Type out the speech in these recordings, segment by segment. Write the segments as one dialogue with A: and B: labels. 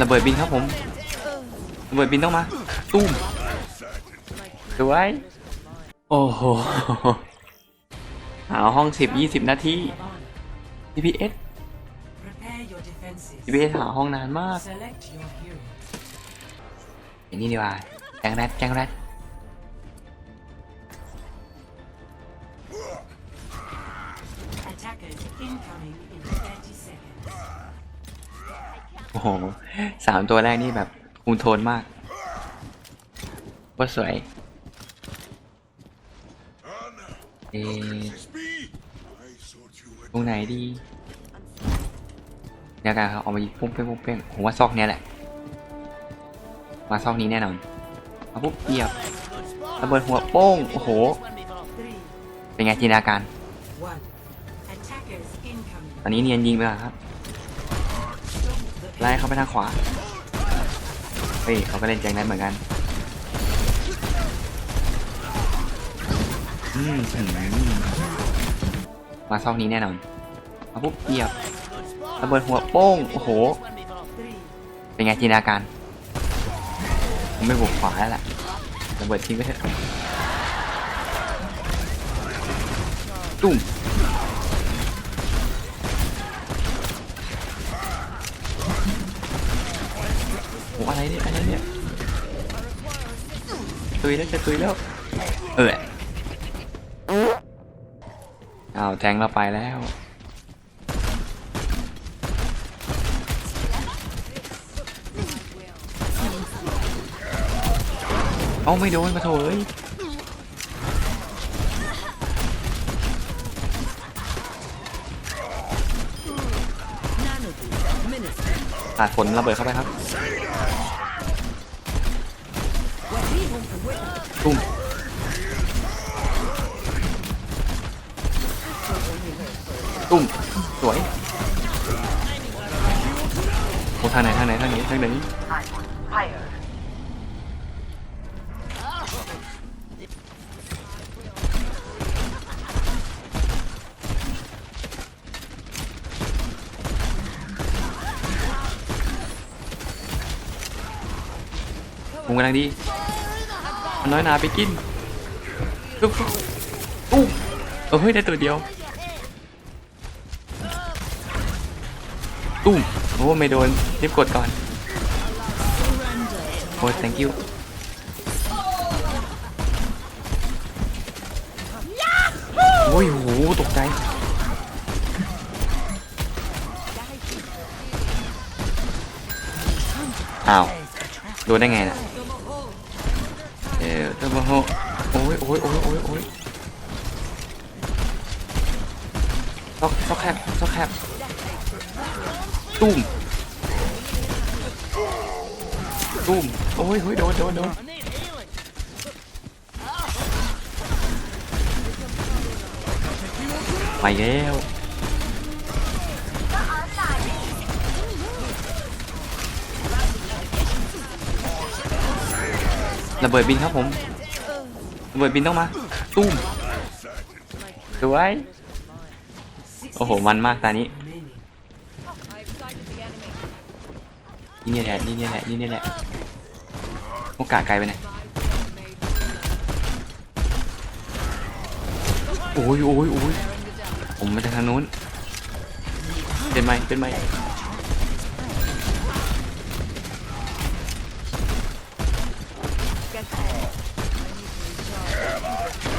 A: ระเบิดบินครับผมระเบิดบินต้องมาตุ้มสวยโอ้โหหาห้องสิบยี่สิบนาที GPS
B: Prepare your defenses.
A: GPS หาห้องนานมาก
B: Select your hero.
A: อย่างนี้ดีกว่าแกงแรดแกงแรด โอ้โหสามตัวแรกนี่แบบคูณโทนมากว่าสวย เอตรงไหนดีเดี๋ยวกันครับเอามายิงปุ้งเป้งปุ้งเป้งผมว่าซอกเนี้ยแหละ มาซอกนี้แน่นอนมาปุ๊บเหยียบระเบิดหัวโป้ง โอ้โห เป็นไงจินตนาการ ตอนนี้เนียนยิงไปแล้วครับ ไล่เข้าไปทางขวา เฮ้ยเขาก็เล่นแจงนั้นเหมือนกันอืมอืมมาซอกนี้แน่นอนมาปุ๊บเหยียบระเบิดหัวโป้ง โอ้โห เป็นไงจินตนาการผมไม่บุกขวาแล้วล่ะระเบิดทิ้งไปเถอะตุ้มโอ้อะไรเนี่ยอะไรเนี่ย ตุยแล้วจะตุยแล้ว เอออ้าแทงเราไปแล้ว เอาไม่โดนมาโถเอ้ยตัดฝนระเบิดเข้าไปครับ ตุ้มสวยโอ้ทางไหนทางไหนทางนี้ทางไหนผมกำลังดีมันน้อยนาไปกินตุ๊บอู้เออเฮ้ยได้ตัวเดียว ตุ้มโอ้ไม่โดนรีบกดก่อนโอ้ thank you โอ้ยโหตกใจอ้าวโดนได้ไงน่ะเออเทอร์โบโฮโอ้ยโอ้ยโอ้ยโอ้ยโอ้ยซอกซอกแคบซอกแคบ ตุ้มตุ้มโอ้ยโอ้ยโดนโดนโดนไปแล้วระเบิดบินครับผมระเบิดบินต้องมาตุ้มสวยโอ้โหมันมากตานี้ นี่เนี่ยแหละนี่เนี่ยแหละนี่เนี่ยแหละโอกาสไกลไปไหนโอ้ยโอ้ยโอ้ยผมมาจากทางนู้นเป็นไหมเป็นไหม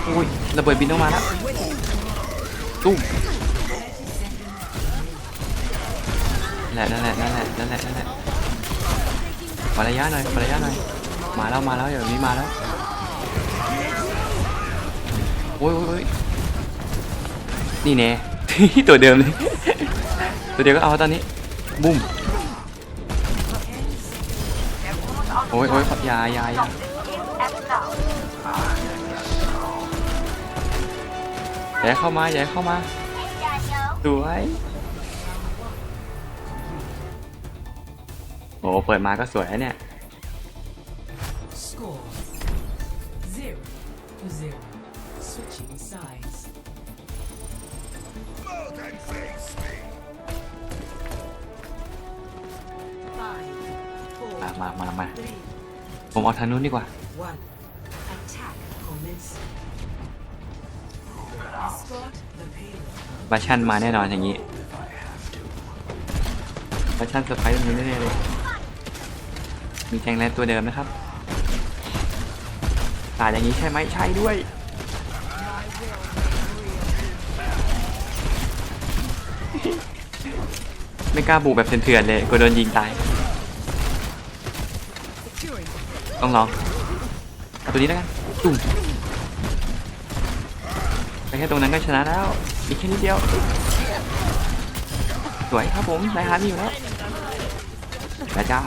A: โอ้ยระเบิดบินต้องมาแล้วตุ้มแหละนั่นแหละนั่นแหละนั่นแหละนั่นแหละ ขอระยะหน่อยขอระยะหน่อย มาแล้วมาแล้วเดี๋ยวนี้มาแล้วโอ้ยโอ้ยโอ้ยนี่แน่ ตัวเดิมเลย ตัวเดียวก็เอาตอนนี้ บุ้ม โอ้ยโอ้ยยายายาอย่าเข้ามาอย่าเข้ามาสวย โอ้เปิดมาก็สวยแล้วเนี่ย
B: Score. Zero to zero. Switching sides. Five,
A: มามามา
B: Three,
A: ผมเอาทางนู้นดีกว่า
B: one. Attack commencing. Escort the payload.
A: บัชชันมาแน่นอนอย่างนี้บัชชันเซอร์ไพรส์ตรงนี้แน่ๆเลย มีแจงแลนตัวเดิมนะครับตายอย่างนี้ใช่ไหมใช่ด้วยไม่กล้าบุกแบบเถื่อนๆเลยกลัวโดนยิงตาย ต้องลองเอาตัวนี้แล้วกันตุ่มไปแค่ตรงนั้นก็ชนะแล้วอีกแค่นิดเดียว สวยครับผมได้ฮาร์ดอยู่แล้วแล้วจ้า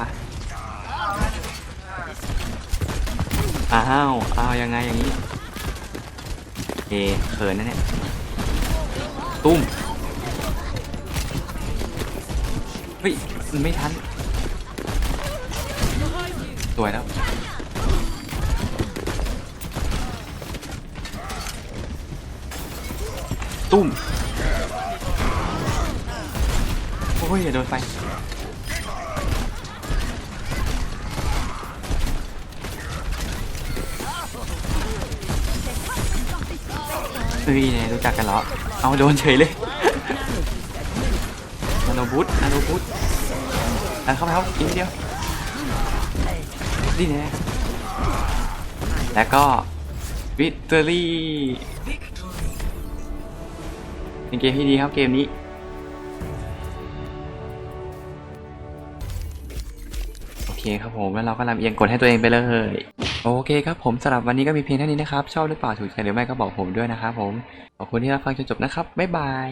A: อ้าวอ้าวยังไงอย่างนี้เอเขินนะเนี่ย ตุ้ม เฮ้ย มันไม่ทัน สวยแล้วตุ้ม โอ้ยอย่าโดนไฟ เฮ้ยเนี่ยรู้จักกันเหรอ เอาโดนเฉยเลยนาโนบูทนาโนบูทดันเข้าไปครับอีกเดียวนี่แน่แล้วก็วิตเตอรี่เป็นเกมที่ดีครับเกมนี้โอเคครับผมแล้วเราก็ลำเอียงกดให้ตัวเองไปเลย โอเคครับผมสำหรับวันนี้ก็มีเพียงเท่านี้นะครับ ชอบหรือเปล่าถูกใจหรือไม่ก็บอกผมด้วยนะครับผม ขอบคุณที่รับฟังจนจบนะครับ บ๊ายบาย